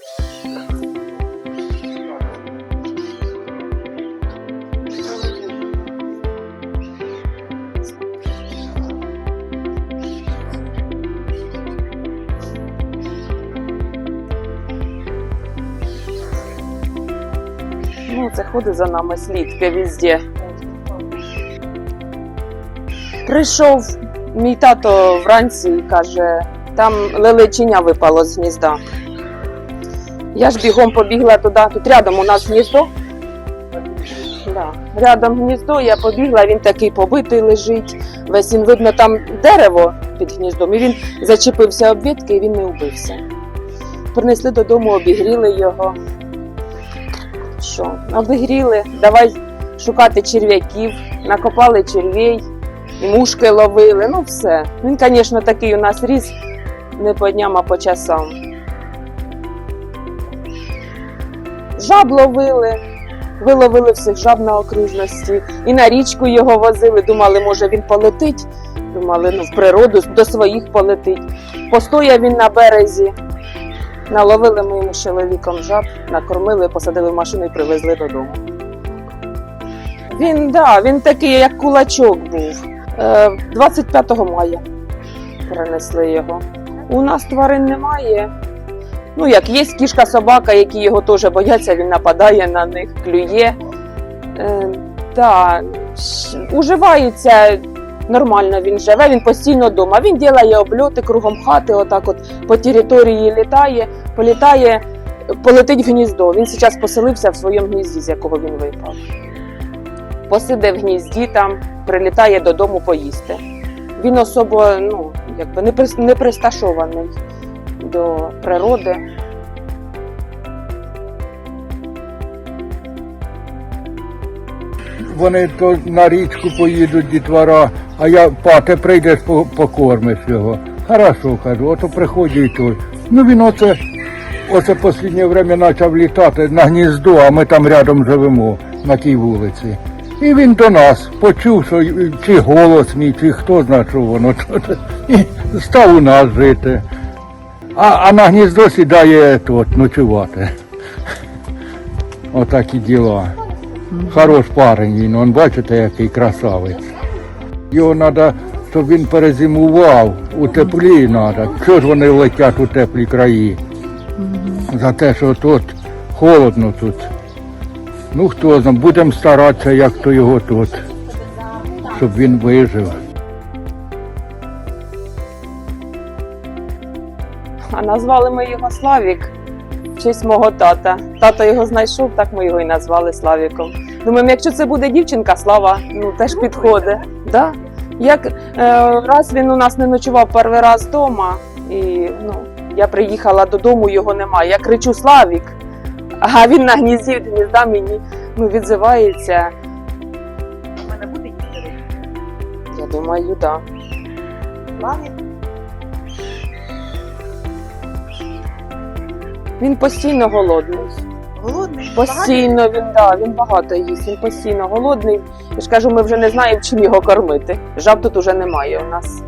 Ну, це ходить за нами слідки везде. Прийшов мій тато вранці і каже, там лелечиня випало з гнізда. Я ж бігом побігла туди, тут рядом у нас гніздо. Да. Рядом гніздо, я побігла, він такий побитий лежить. Весь він видно там дерево під гніздом, і він зачепився об ветки і він не вбився. Принесли додому, обігріли його. Що? Обігріли, давай шукати черв'яків, накопали червей, і мушки ловили, ну все. Він, звісно, такий у нас ріс не по дням, а по часам. Жаб ловили, виловили всіх жаб на окружності. І на річку його возили, думали, може він полетить. Думали, ну в природу до своїх полетить. Постояв він на березі. Наловили ми йому чоловіком жаб, накормили, посадили в машину і привезли додому. Він, да, він такий, як кулачок був. Е, 25 мая перенесли його. У нас тварин немає. Ну, як є кішка, собака, які його теж бояться, він нападає на них, клює. Е, уживається нормально, він живе, він постійно вдома. Він робить обльоти кругом хати, отак от по території літає, політає, полетить в гніздо. Він зараз поселився в своєму гнізді, з якого він випав. Посиде в гнізді там, прилітає додому поїсти. Він особо ну, якби не присташований до природи. Вони то на річку поїдуть дітвора, а я па, ти прийдеш покормиш його. Хорошо, кажу, ото приходить і той. Ну він оце, оце останнє время почав літати на гніздо, а ми там рядом живемо на тій вулиці. І він до нас почув, що чи голос мій, чи хто знає, що воно. І став у нас жити. А, а на гніздо сідає тут ночувати. Отакі діла. Хорош парень він, он бачите, який красавець. Його треба, щоб він перезимував, у теплі треба. Чого ж вони летять у теплі краї? За те, що тут холодно тут. Ну хто знає, будемо старатися, як то його тут, щоб він вижив. А назвали ми його Славік в честь мого тата. Тато його знайшов, так ми його і назвали Славіком. Думаємо, якщо це буде дівчинка, слава ну теж підходить. Да? Як е, раз він у нас не ночував перший раз вдома, і ну, я приїхала додому, його немає. Я кричу Славік, а він на гнізді від гнізда мені ну, відзивається. У мене буде їсти Я думаю, так. Да. Славік? Він постійно голодний. Голодний? Постійно він да, він багато їсть, він постійно голодний. Я ж кажу, ми вже не знаємо, чим його кормити. Жаб тут уже немає у нас.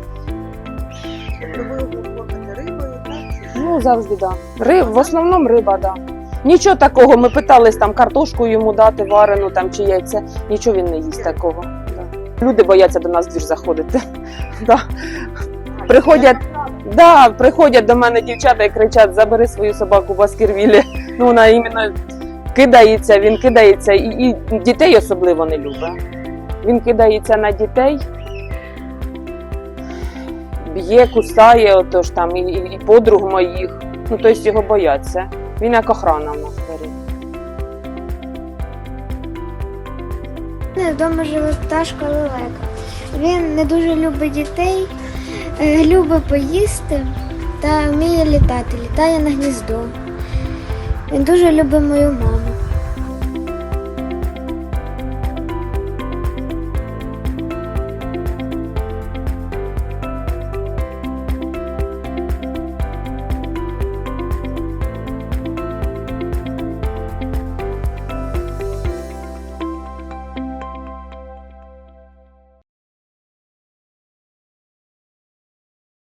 Тобто ви кормите рибою, так? Ну, завжди да. Риб, в основному риба, да. Нічого такого, ми питались там картошку йому дати, варену там чи яйця. Нічого він не їсть такого. Да. Люди бояться до нас в двір заходити. Да. Приходять, да, приходять до мене дівчата і кричать: забери свою собаку Баскервілі. Ну, вона іменно кидається, він кидається, і, і дітей особливо не любить. Він кидається на дітей, б'є, кусає, отож там, і, і, подруг моїх. Ну, тобто його бояться. Він як охрана в нас дворі. вдома живе пташка лелека. Він не дуже любить дітей, любить поїсти та вміє літати, літає на гніздо. Він дуже любить мою маму.